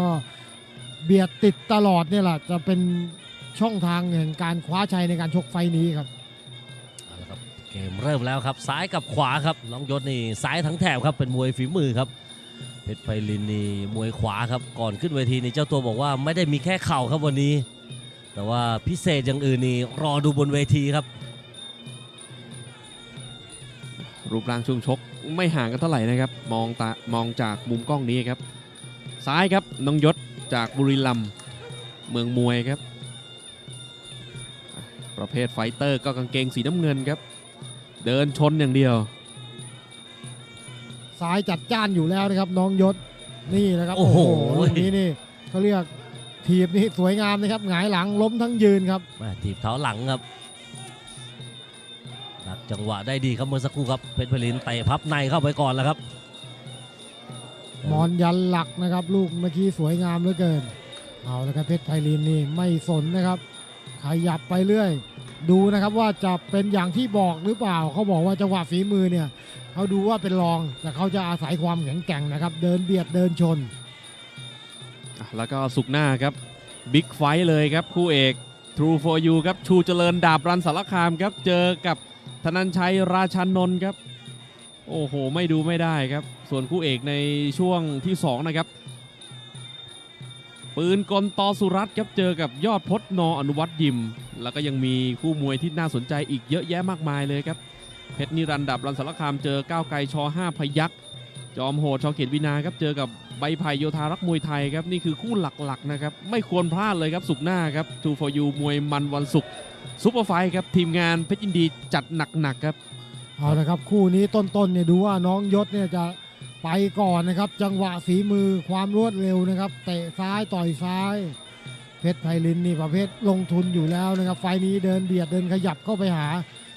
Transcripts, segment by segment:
ก็เบียดติดตลอดเนี่ยแหละจะเป็นช่องทางแห่งการคว้าชัยในการชกไฟล์นี้ครับเอาละครับเกมเริ่มแล้วครับซ้ายกับขวาครับน้องยศนี่ซ้ายทั้งแถบครับเป็นมวยฝีมือครับเพชรไพลินนี่มวยขวาครับก่อนขึ้นเวทีนี่เจ้าตัวบอกว่าไม่ได้มีแค่เข่าครับวันนี้ แต่ว่าพิเศษอย่างอื่นนี่รอดูบนเวทีครับรูปร่างช่วงชกไม่ห่างกันเท่าไหร่นะครับ มองตามองจากมุมกล้องนี้ครับ ซ้ายครับน้องยศจากบุรีรัมย์เมืองมวยครับ ประเภทไฟเตอร์ก็กางเกงสีน้ำเงินครับ เดินชนอย่างเดียว ซ้ายจัดจ้านอยู่แล้วนะครับน้องยศนี่นะครับโอ้โหลูกนี้นี่เขาเรียกทีบนี่สวยงามนะครับหงายหลังล้มทั้งยืนครับแม่ถีบเท้าหลังครับดักจังหวะได้ดีครับเมื่อสักครู่ครับเพชรไพลินเตะพับในเข้าไปก่อนแล้วครับ มอนยันหลักนะครับ ลูกเมื่อกี้สวยงามเหลือเกิน เอาละครับเพชรไพลินนี่ไม่สนนะครับ ขยับไปเรื่อย ดูนะครับว่าจะเป็นอย่างที่บอกหรือเปล่า เขาบอกว่าจังหวะฝีมือเนี่ยเขาดูว่าเป็นรอง แต่เขาจะอาศัยความแข็งแกร่งนะครับ เดินเบียดเดินชนอะแล้วก็สุกร์หน้าครับบิ๊กไฟท์เลยครับคู่เอก True for You ครับชูเจริญดาบรันสารคามครับเจอกับธนันชัยราชานนท์ครับ โอ้โห ไม่ดูไม่ได้ครับ ส่วนคู่เอกในช่วงที่2นะครับ ปืนกลตอสุรัตน์ครับเจอกับยอดพจน์นออนุวัตยิม แล้วก็ยังมีคู่มวยที่น่าสนใจอีกเยอะแยะมากมายเลยครับ เพชรนิรันดร์ดับรันสารคามเจอก้าวไกลช5พยักษ์จอมโหดชอเขียนวินาครับเจอกับใบไผ่โยธารักมวยไทยครับนี่คือคู่หลักๆนะครับไม่ควรพลาดเลยครับสุกหน้าครับ2 for you มวยมันวันศุกร์ซุปเปอร์ไฟท์ครับทีมงานเพชรยินดีจัดหนักๆครับ เอาละครับคู่นี้ต้นๆเนี่ยดูว่าน้องยศเนี่ยจะไปก่อนนะครับ จังหวะฝีมือความรวดเร็วนะครับ เตะซ้ายต่อยซ้ายเพชรไพลินนี่ประเภทลงทุนอยู่แล้วนะครับ ไฟนี้เดินเบียดเดินขยับเข้าไปหา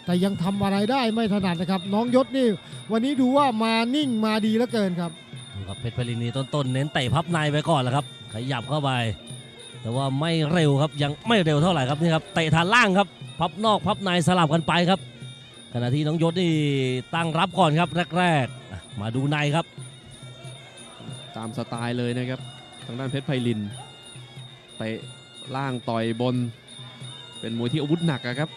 แต่ยังทำอะไรได้ไม่ถนัดนะครับ น้องยศนี่ วันนี้ดูว่ามานิ่งมาดีเหลือเกินครับดูครับเพชรไพลินนี่ต้นๆเน้นเตะพับในไปก่อนแล้วครับ ขยับเข้าไป แต่ว่าไม่เร็วครับยังไม่เร็วเท่าไหร่ครับนี่ครับเตะฐานล่างครับ พับนอกพับในสลับกันไปครับ ขณะที่น้องยศนี่ตั้งรับก่อนครับแรกๆอะมาดูในครับ ตามสไตล์เลยนะครับ ทางด้านเพชรไพลินเตะล่างต่อยบน เป็นมวยที่อาวุธหนักอะครับ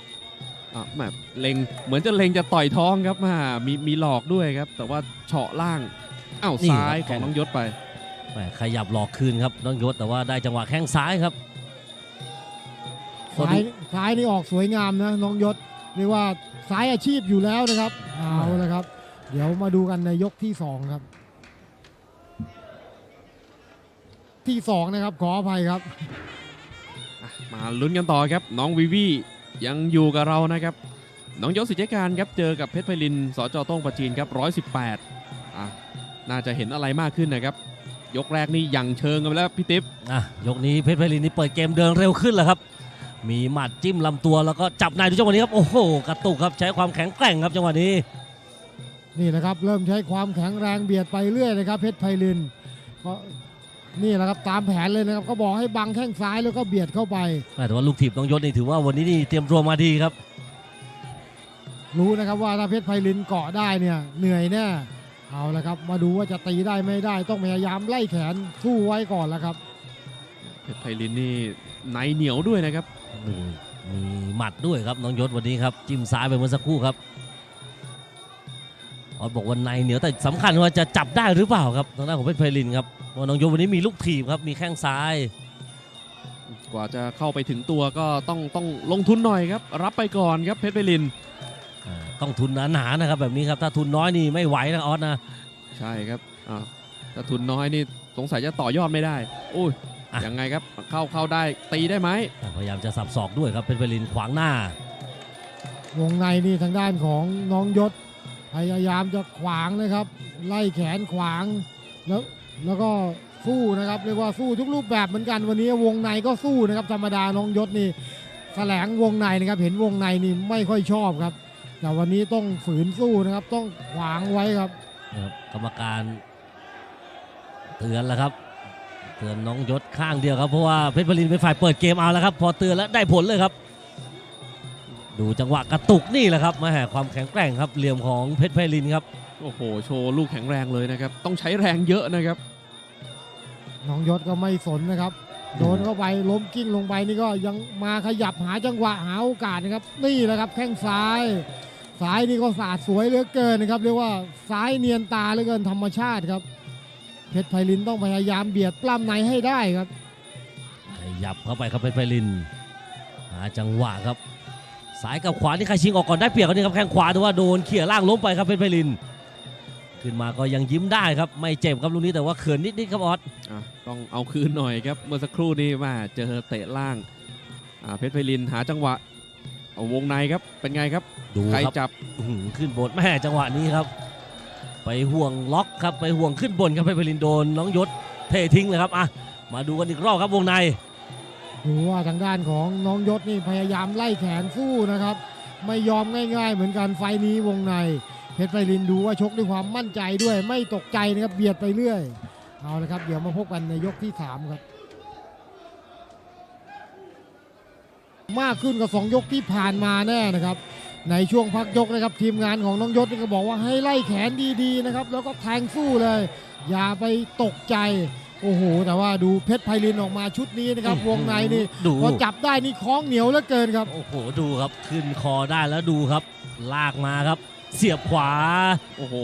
อะแบบเล็งเหมือนจะเล็งจะต่อยท้องครับมามีมีหลอกด้วยครับ แต่ว่าเฉาะล่างอ้าวนี่ซ้ายครับของน้องยศไปแหม่ขยับหลอกคืนครับน้องยศแต่ว่าได้จังหวะแข้งซ้ายครับซ้ายซ้ายนี่ออกสวยงามนะน้องยศ เรียกว่าซ้ายอาชีพอยู่แล้วนะครับเอาละครับ เดี๋ยวมาดูกันในยกที่สองครับ ที่สองนะครับขออภัยครับอะมาลุ้นกันต่อครับ น้องวิวียังอยู่กับเรานะครับ น้องยศสิทธิการครับเจอกับเพชรไพลินสจโต้งประจีนครับ118อะน่าจะเห็นอะไรมากขึ้นนะครับ ยกแรกนี่ยังเชิงกันไปแล้วพี่ติ๊บอะยกนี้เพชรไพลินนี่เปิดเกมเดินเร็วขึ้นแล้วครับ มีหมัดจิ้มลำตัวแล้วก็จับในดูจังหวะนี้ครับ โอ้โห กระตุกครับใช้ความแข็งแกร่งครับจังหวะนี้ นี่นะครับเริ่มใช้ความแข็งแรงเบียดไปเรื่อยนะครับเพชรไพลินก็นี่แหละครับตามแผนเลยนะครับก็บอกให้บังแข้งซ้ายแล้วก็เบียดเข้าไป แต่ว่าลูกถีบน้องยศนี่ถือว่าวันนี้นี่เตรียมตัวมาดีครับ รู้นะครับว่าถ้าเพชรไพลินเกาะได้เนี่ยเหนื่อยแน่เอาละครับมาดูว่าจะตีได้ไม่ได้ต้องพยายามไล่แขนสู้ไว้ก่อนแล้วครับเพชรไพลินนี่ ในเหนียวด้วยนะครับมีมีหมัดด้วยครับน้องยศวันนี้ครับจิ้มซ้ายไปเมื่อสักครู่ครับออสบอกวันในเหนียวแต่สำคัญว่าจะจับได้หรือเปล่าครับทางด้านของเพชรไพลินครับเพราะน้องยศวันนี้มีลูกถีบครับมีแข้งซ้าย กว่าจะเข้าไปถึงตัวก็ต้องต้องลงทุนหน่อยครับ รับไปก่อนครับเพชรไพลินอ่าต้องทุนหนาๆนะครับแบบนี้ครับถ้าทุนน้อยนี่ไม่ไหวนะออสนะใช่ครับอ่าถ้าทุนน้อยนี่สงสัยจะต่อยอดไม่ได้โอ้ยอะ ยังไงครับเข้าเข้าได้ตีได้ไหมอ่าพยายามจะสับศอกด้วยครับเพชรไพลินขวางหน้า วงในนี่ทางด้านของน้องยศ พยายามจะขวางนะครับ ไล่แขนขวางแล้วแล้วก็สู้นะครับเรียกว่าสู้ทุกรูปแบบเหมือนกันวันนี้วงในก็สู้นะครับธรรมดาน้องยศนี่แสลงวงในนะครับเห็นวงในนี่ไม่ค่อยชอบครับ แต่วันนี้ต้องฝืนสู้นะครับต้องขวางไว้ครับนะครับกรรมการเตือนแล้วครับ เตือนน้องยศข้างเดียวครับเพราะว่าเพชรพลินเป็นฝ่ายเปิดเกมเอาแล้วครับ พอเตือนแล้วได้ผลเลยครับ ดูจังหวะกระตุกนี่แหละครับมาแห่ความแข็งแกร่งครับเหลี่ยมของเพชรไพลินครับโอ้โหโชว์ลูกแข็งแรงเลยนะครับต้องใช้แรงเยอะนะครับ น้องยศก็ไม่สนนะครับโดนเข้าไปล้มกิ้งลงไปนี่ก็ยังมาขยับหาจังหวะหาโอกาสนะครับ นี่แหละครับแข้งซ้ายซ้ายนี่ก็สาดสวยเหลือเกินนะครับ เรียกว่าซ้ายเนียนตาเหลือเกินธรรมชาติครับ เพชรไพลินต้องพยายามเบียดปล้ำในให้ได้ครับ ขยับเข้าไปครับเพชรไพลินหาจังหวะครับซ้ายกับขวานี่ใครชิงออกก่อนได้เปรียบกันนี่ครับแข้งขวาแต่ว่าโดนเขี่ยล่างล้มไปครับเพชรไพลิน ขึ้นมาก็ยังยิ้มได้ครับ ไม่เจ็บครับลูกนี้แต่ว่าเขินนิดๆครับออสอะต้องเอาคืนหน่อยครับ เมื่อสักครู่นี้มาเจอเตะล่างอ่าเพชรไพลินหาจังหวะเอาวงในครับเป็นไงครับดูใครครับจับ อื้อหือขึ้นบนแม่จังหวะนี้ครับ ไปห่วงล็อกครับไปห่วงขึ้นบนครับเพชรไพลินโดนน้องยศเททิ้งเลยครับอะมาดูกันอีกรอบครับวงในดูว่าทางด้านของน้องยศนี่พยายามไล่แขนสู้นะครับ ไม่ยอมง่ายๆ เหมือนกันไฟนี้วงในเพชรไพลินดูว่าชกด้วยความมั่นใจด้วย ไม่ตกใจนะครับเบียดไปเรื่อยเอาละครับเดี๋ยวมาพบกันในยกที่สามครับ มากขึ้นกับสองยกที่ผ่านมาแน่นะครับ ในช่วงพักยกนะครับทีมงานของน้องยศนี่ก็บอกว่าให้ไล่แขนดีๆนะครับแล้วก็แทงสู้เลย อย่าไปตกใจโอ้โหแต่ว่าดูเพชรไพลินออกมาชุดนี้นะครับวงในนี่ดูพอจับได้นี่คล้องเหนียวเหลือเกินครับโอ้โหดูครับขึ้นคอได้แล้วดูครับ ลากมาครับ เสียบขวาโอ้โห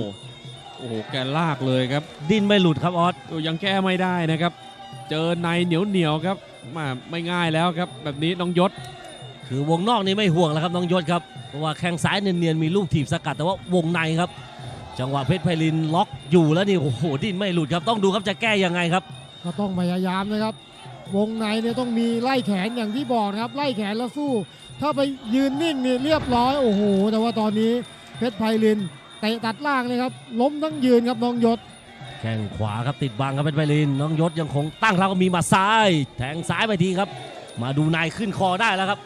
โอ้โหแกลากเลยครับ ดิ้นไม่หลุดครับออสโอ้ยังแก้ไม่ได้นะครับ เจอในเหนียวเหนียวๆครับมาไม่ง่ายแล้วครับ แบบนี้น้องยศ คือวงนอกนี่ไม่ห่วงแล้วครับน้องยศครับเพ ราะว่าแข้งซ้ายเนียนๆมีลูกถีบสกัดแต่ว่าวงในครับ จังหวะเพชรไพลินล็อกอยู่แล้วนี่โอ้โหดิ้นไม่หลุดครับต้องดูครับจะแก้ยังไงครับ ก็ต้องพยายามนะครับ วงในเนี่ยต้องมีไล่แขนอย่างที่บอกนะครับ ไล่แขนแล้วสู้ ถ้าไปยืนนิ่งนี่เรียบร้อยโอ้โหแต่ว่าตอนนี้เพชรไพลินเตะตัดล่างเลยครับล้มทั้งยืนครับน้องยศแข้งขวาครับติดบังครับเพชรไพลินน้องยศยังคงตั้งรับก็มีหมาซ้าย แทงซ้ายไปทีครับ มาดูนายขึ้นคอได้แล้วครับ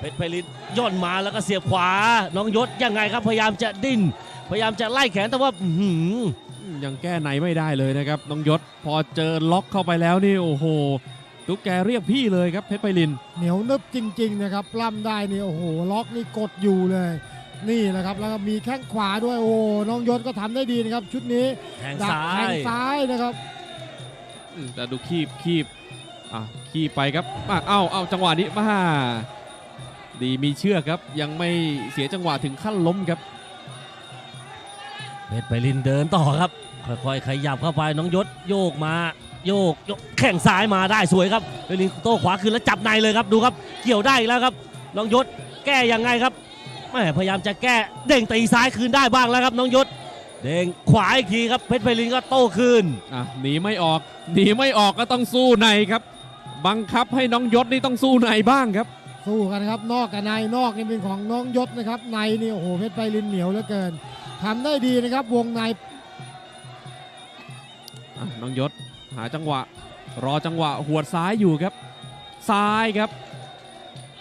เพชรไพลินย่อนมาแล้วก็เสียบขวา น้องยศยังไงครับพยายามจะดิ้น พยายามจะไล่แขนแต่ว่าอื้อหือยังแก้ในไม่ได้เลยนะครับน้องยศพอเจอล็อกเข้าไปแล้วนี่โอ้โหตุ๊กแกเรียกพี่เลยครับเพชรไพลิน เหนียวนึบจริง ๆ นะครับปล้ำได้นี่โอ้โหล็อกนี่กดอยู่เลย นี่แหละครับแล้วก็มีแข้งขวาด้วยโอ้โหน้องยศก็ทำได้ดีนะครับ ชุดนี้แทงดักซ้าแทงยซ้ายนะครับอืมแต่ดูคีบคีบอะคีบไปครับอะเอ้าเอ้าจังหวะนี้มา ดีมีเชือกครับ ยังไม่เสียจังหวะถึงขั้นล้มครับ เพชรไพลินเดินต่อครับ ค่อยๆขยับเข้าไปน้องยศโยกมาโยกยกแข้งซ้ายมาได้สวยครับไพลินโต้ขวาคืนแล้วจับในเลยครับดูครับ เกี่ยวได้อีกแล้วครับน้องยศแก้ยังไงครับแม่พยายามจะแก้เด้งตีซ้ายคืนได้บ้างแล้วครับน้องยศเด้งขวาอีกทีครับเพชรไพลินก็โต้คืนอะหนีไม่ออกหนีไม่ออกก็ต้องสู้ในครับ บังคับให้น้องยศนี่ต้องสู้ในบ้างครับ สู้กันครับ นอกกับในนอกนี่เป็นของน้องยศนะครับในนี่โอ้โหเพชรไพลินเหนียวเหลือเกินทำได้ดีนะครับ วงในอะน้องยศหาจังหวะ รอจังหวะหัวดซ้ายอยู่ครับ ซ้ายครับ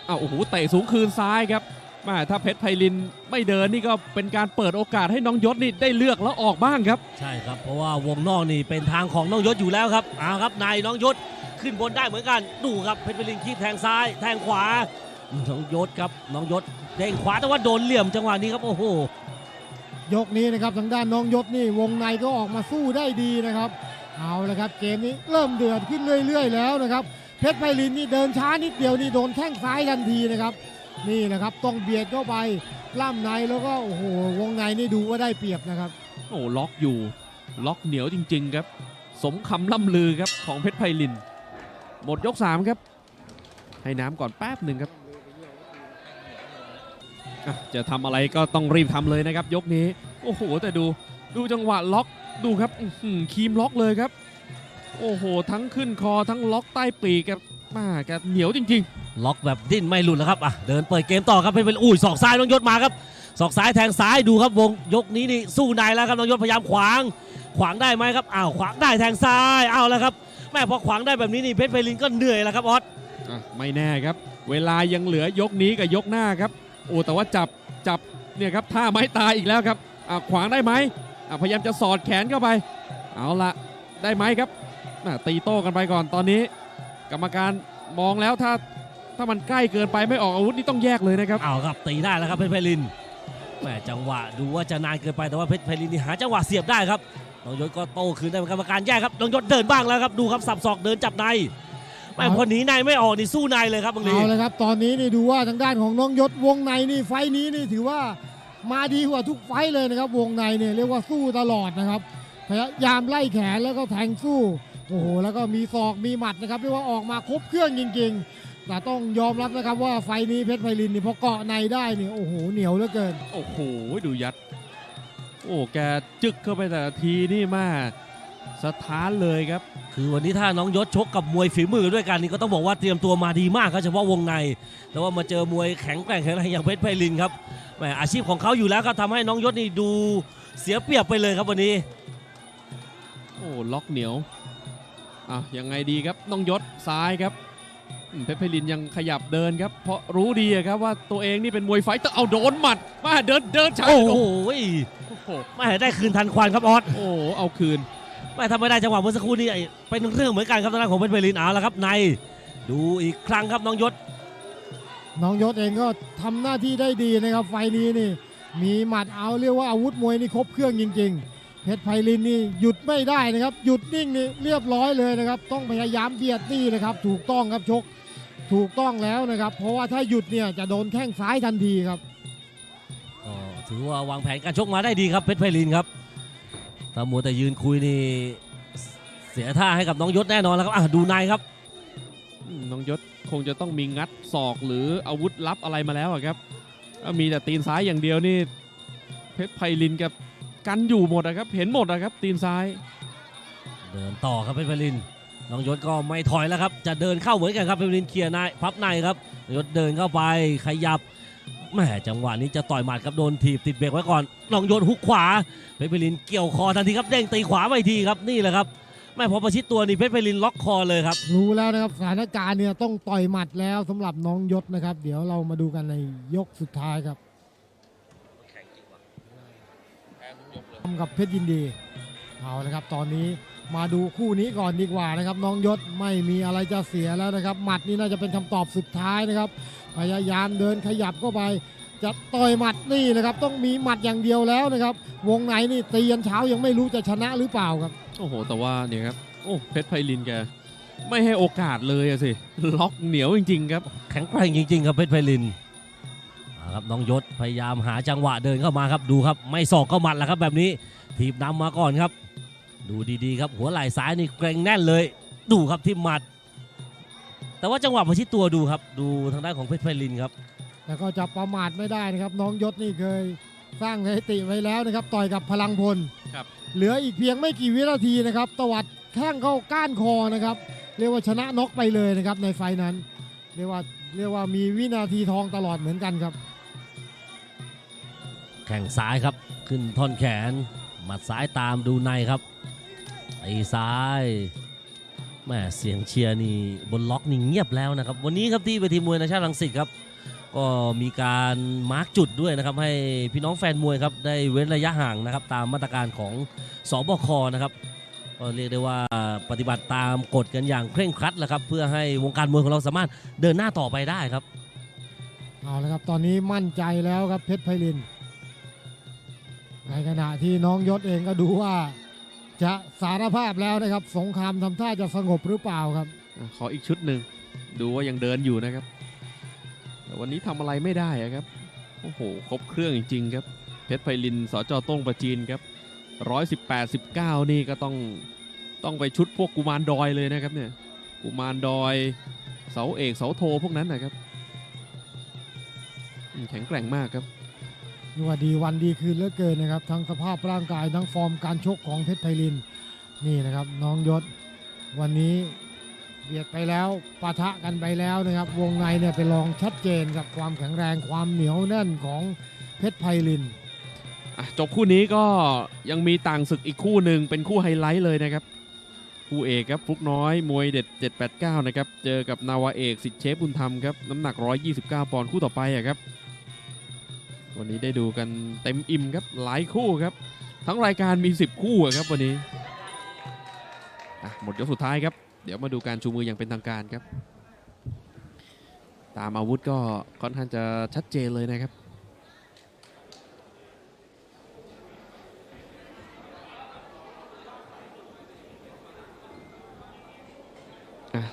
อ้าวโอ้โหเตะสูงคืนซ้ายครับแม่ถ้าเพชรไพลินไม่เดินนี่ก็เป็นการเปิดโอกาสให้น้องยศนี่ได้เลือกแล้วออกบ้างครับ ใช่ครับเพราะว่าวงนอกนี่เป็นทางของน้องยศอยู่แล้วครับเอาครับนายน้องยศ ขึ้นบนได้เหมือนกันดูครับเพชรไพลินคีบแทงซ้าย แทงขวาน้องยศครับน้องยศเด้งขวาแต่ว่าโดนเหลี่ยมจังหวะนี้ครับโอ้โหยกนี้นะครับทางด้านน้องยศนี่วงในก็ออกมาสู้ได้ดีนะครับ เอาละครับเกมนี้เริ่มเดือดขึ้นเรื่อย ๆ แล้วนะครับเพชรไพลินนี่เดินช้านิดเดียวนี่โดนแข้งซ้ายทันทีนะครับ นี่แหละครับต้องเบียดเข้าไปล่ำในแล้วก็โอ้โหวงในนี่ดูว่าได้เปรียบนะครับโอ้ล็อกอยู่ ล็อกเหนียวจริง ๆ ครับ สมคำล่ำลือครับของเพชรไพลิน หมดยก 3 ครับ ให้น้ำก่อนแป๊บหนึ่งครับ จะทำอะไรก็ต้องรีบทำเลยนะครับ ยกนี้ โอ้โห แต่ดูดูจังหวะล็อกดูครับคีมล็อกเลยครับ โอ้โห ทั้งขึ้นคอทั้งล็อกใต้ปีกครับมาแกเหนียวจริง ๆ ล็อกแบบดิ้นไม่หลุดแล้วครับอะเดินเปิดเกมต่อครับเพชรไพลินอุ้ยศอกซ้ายน้องยศมาครับศอกซ้ายแทงซ้ายดูครับวงยกนี้นี่สู้ในแล้วครับน้องยศพยายามขวาง ขวางได้ไหมครับอ้าวขวางได้แทงซ้ายเอาแล้วครับ แม่พอขวางได้แบบนี้นี่เพชรไพลินก็เหนื่อยแล้วครับออสๆอะไม่แน่ครับ เวลายังเหลือยกนี้กับยกหน้าครับโอ้แต่ว่าจับจับเนี่ยครับท่าไม้ตายอีกแล้วครับอะขวางได้ไหมอะพยายามจะสอดแขนเข้าไป เอาละได้ไหมครับอะตีโต้กันไปก่อนตอนนี้ กรรมการมองแล้วถ้าถ้ามันใกล้เกินไปไม่ออกอาวุธนี่ต้องแยกเลยนะครับ เอาครับตีได้แล้วครับเพชรไพลินแหมจังหวะดูว่าจะนานเกินไปแต่ว่าเพชรไพลินนี่หาจังหวะเสียบได้ครับ น้องยศก็โต้คืนได้เหมือนกรรมการแยกครับน้องยศเดินบ้างแล้วครับดูครับสับศอกเดินจับในไม่พอหนีในไม่ออกนี่สู้ในเลยครับบางทีเอาเลยครับตอนนี้นี่ดูว่าทางด้านของน้องยศวงในนี่ไฟท์นี้นี่ถือว่ามาดีกว่าทุกไฟท์เลยนะครับวงในเนี่ยเรียกว่าสู้ตลอดนะครับพยายามไล่แขนแล้วก็แทงสู้โอ้โหแล้วก็มีศอกมีหมัดนะครับเรียกว่าออกมาครบเครื่องจริงๆแต่ต้องยอมรับนะครับว่าไฟท์นี้เพชรไพลินนี่พอเกาะในได้นี่โอ้โหเหนียวเหลือเกิน โอ้โหดูยัด โอ้แกจึกเข้าไปแต่ละทีนี่มากสถานเลยครับ คือวันนี้ถ้าน้องยศชกกับมวยฝีมือด้วยกันนี่ก็ต้องบอกว่าเตรียมตัวมาดีมากครับเฉพาะวงใน แต่ว่ามาเจอมวยแข็งแกร่งแข็งแรงอย่างเพชรไพลินครับแหมอาชีพของเขาอยู่แล้วครับทำให้น้องยศนี่ดูเสียเปรียบไปเลยครับวันนี้ โอ้ล็อกเหนียวอะยังไงดีครับน้องยศซ้ายครับอืมเพชรไพลินยังขยับเดินครับ เพราะรู้ดีอะครับว่าตัวเองนี่เป็นมวยไฟเตอร์เอาโดนหมัดมาเดินเดินช้าโอ้โห โอ้โหไม่ได้คืนทันควันครับออสโอ้โหเอาคืน ไม่ทำไม่ได้จังหวะเมื่อสักครู่นี้ไอ้เป็นเรื่องเหมือนกันครับทางด้านของเพชรไพลินเอาละครับใน ดูอีกครั้งครับน้องยศ น้องยศเองก็ทำหน้าที่ได้ดีนะครับ ไฟล์นี้นี่ มีหมัดเอาเรียกว่าอาวุธมวยนี่ครบเครื่องจริง ๆ เพชรไพลินนี่หยุดไม่ได้นะครับ หยุดนิ่งนี่เรียบร้อยเลยนะครับ ต้องพยายามเบียดนี่นะครับ ถูกต้องครับชก ถูกต้องแล้วนะครับ เพราะว่าถ้าหยุดเนี่ยจะโดนแข้งซ้ายทันทีครับก็ ถือว่าวางแผนการชกมาได้ดีครับเพชรไพลินครับถ้ามัวแต่ยืนคุยนี่เสียท่าให้กับน้องยศแน่นอนแล้วครับอะดูในครับอืมน้องยศคงจะต้องมีงัดศอกหรืออาวุธลับอะไรมาแล้วอะครับถ้ามีแต่ตีนซ้ายอย่างเดียวนี่เพชรไพลินกับกันอยู่หมดนะครับ เห็นหมดนะครับ ตีนซ้าย เดินต่อครับเพชรไพลินน้องยศก็ไม่ถอยแล้วครับ จะเดินเข้าเหมือนกันครับเพชรไพลินเคลียร์ในพับในครับน้องยศเดินเข้าไปขยับ แหมจังหวะนี้จะต่อยหมัดครับโดนถีบติดเบรกไว้ก่อนน้องยศฮุกขวาเพชรไพลินเกี่ยวคอทันทีครับเด้งตีขวาไปทีครับนี่แหละครับไม่พอประชิดตัวนี่เพชรไพลินล็อกคอเลยครับรู้แล้วนะครับสถานการณ์เนี่ยต้องต่อยหมัดแล้วสำหรับน้องยศนะครับ เดี๋ยวเรามาดูกันในยกสุดท้ายครับทำกับเพชรยินดีเอาละครับ ตอนนี้มาดูคู่นี้ก่อนดีกว่านะครับ น้องยศไม่มีอะไรจะเสียแล้วนะครับ หมัดนี่น่าจะเป็นคำตอบสุดท้ายนะครับ พยายามเดินขยับเข้าไป จะต่อยหมัดนี่นะครับ ต้องมีหมัดอย่างเดียวแล้วนะครับ วงในนี่ตียันเช้ายังไม่รู้จะชนะหรือเปล่าครับ โอ้โห แต่ว่าเนี่ยครับ โอ้เพชรไพลินแกไม่ให้โอกาสเลยอะสิ ล็อกเหนียวจริง ๆ ครับ แข็งแกร่งจริง ๆ ครับเพชรไพลินเอาครับน้องยศพยายามหาจังหวะเดินเข้ามาครับดูครับ ไม่ศอกก็หมัดแล้วครับแบบนี้ถีบนำมาก่อนครับ ดูดีๆครับ หัวไหล่ซ้ายนี่เกรงแน่นเลย ดูครับที่หมัด แต่ว่าจังหวะประชิดตัวดูครับ ดูทางด้านของเพชรไพลินครับ แต่ก็จะประมาทไม่ได้นะครับ น้องยศนี่เคยสร้างสถิติไว้แล้วนะครับ ต่อยกับพลังพลครับ เหลืออีกเพียงไม่กี่วินาทีนะครับตวัดแข้งเข้าก้านคอนะครับ เรียกว่าชนะน็อกไปเลยนะครับในไฟล์นั้น เรียกว่าเรียกว่ามีวินาทีทองตลอดเหมือนกันครับ แข่งซ้ายครับ ขึ้นท่อนแขน หมัดซ้ายตามดูในครับตีซ้าย แม่เสียงเชียร์นี่บนล็อกนี่เงียบแล้วนะครับ วันนี้ครับที่เวทีมวยนาชาติรังสิตครับ ก็มีการมาร์กจุดด้วยนะครับ ให้พี่น้องแฟนมวยครับได้เว้นระยะห่างนะครับ ตามมาตรการของสบคนะครับก็เรียกได้ว่าปฏิบัติตามกฎกันอย่างเคร่งครัดแหละครับ เพื่อให้วงการมวยของเราสามารถเดินหน้าต่อไปได้ครับ เอาละครับตอนนี้มั่นใจแล้วครับเพชรไพลิน ในขณะที่น้องยศเองก็ดูว่า จะสารภาพแล้วนะครับ สงครามทำท่าจะสงบหรือเปล่าครับ อะขออีกชุดหนึ่งดูว่ายังเดินอยู่นะครับ แต่วันนี้ทำอะไรไม่ได้อะครับ โอ้โห ครบเครื่องจริงๆครับ เพชรไพลินสจต้งประจีนครับร้อยสิบแปดสิบเก้านี่ก็ต้องต้องไปชุดพวกกุมารดอยเลยนะครับเนี่ยกุมารดอยเสาเอกเสาโทพวกนั้นนะครับอืมแข็งแกร่งมากครับ นี่ว่าดีวันดีคืนเหลือเกินนะครับ ทั้งสภาพร่างกายทั้งฟอร์มการชกของเพชรไพลิน นี่นะครับน้องยศ วันนี้เบียดไปแล้วปะทะกันไปแล้วนะครับ วงในเนี่ยเป็นรองชัดเจนกับความแข็งแรงความเหนียวแน่นของเพชรไพลินอะจบคู่นี้ก็ยังมีต่างศึกอีกคู่หนึ่งเป็นคู่ไฮไลท์เลยนะครับ คู่เอกครับฟลุกน้อยมวยเด็ด 789 นะครับ เจอกับนาวาเอกสิทธิ์เชฟบุญธรรมครับ น้ำหนัก 129 ปอนด์คู่ต่อไปอะครับ วันนี้ได้ดูกันเต็มอิ่มครับหลายคู่ครับ ทั้งรายการมี 10 คู่ครับวันนี้หมดยกสุดท้ายครับ เดี๋ยวมาดูการชูมืออย่างเป็นทางการครับ ตามอาวุธก็ค่อนข้างจะชัดเจนเลยนะครับ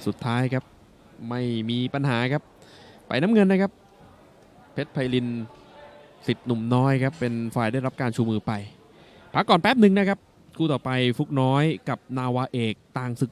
สุดท้ายครับ ไม่มีปัญหาครับ ไปน้ำเงินนะครับ เพชรไพลิน สิทธิ์หนุ่มน้อยครับเป็นฝ่ายได้รับการชูมือไปพักก่อนแป๊บหนึ่งนะครับ คู่ต่อไปฟุกน้อยกับนาวาเอกต่างศึก